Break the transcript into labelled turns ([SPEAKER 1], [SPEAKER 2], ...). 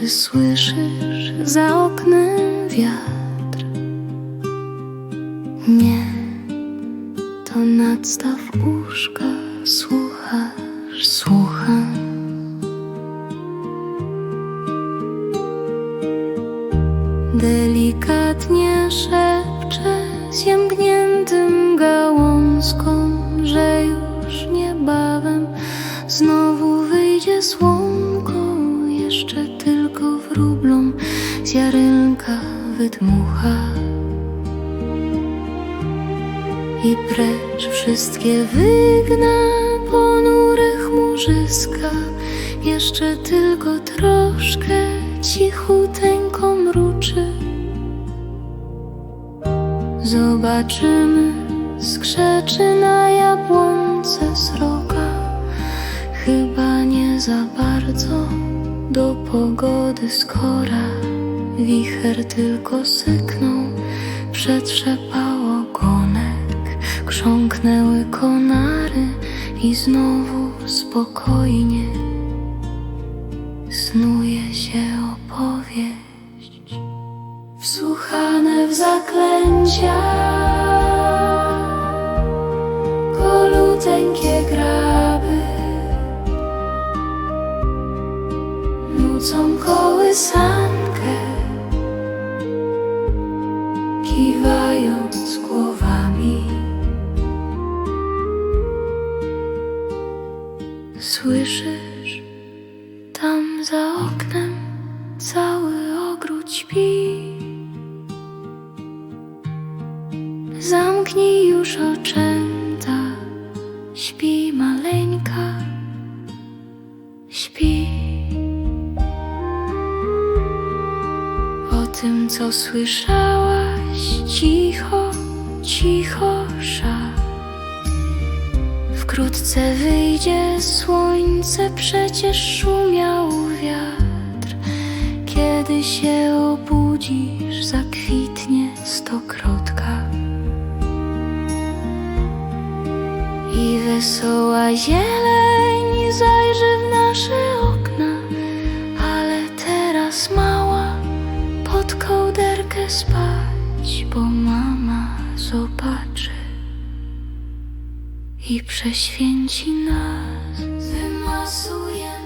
[SPEAKER 1] Czy słyszysz za oknem wiatr? Nie, to nadstaw uszka, słuchasz, słucham. Delikatnie szepcze ziębniętym gałązkom, że już niebawem znowu wyjdzie słonko. Ziarenka wydmucha. I precz wszystkie wygna ponure chmurzyska. Jeszcze tylko troszkę cichuteńko mruczy. Zobaczymy, skrzeczy na jabłonce sroka. Chyba nie za bardzo do pogody skora Wicher tylko syknął, przetrzepał ogonek. Krząknęły konary i znowu spokojnie Snuje się opowieść. Wsłuchane w zaklęcia Koluteńkie graby. Nucą kołysankę Słyszysz, tam za oknem cały ogród śpi. Zamknij już oczęta, śpi maleńka, śpi. O tym, co słyszałaś, cicho, cicho. Wkrótce wyjdzie słońce, przecież szumiał wiatr. Kiedy się obudzisz, zakwitnie stokrotka. I wesoła zieleń zajrzy w nasze okna, ale teraz mała pod kołderkę spać, bo mama zobaczy i prześwięci nas. Wymasuje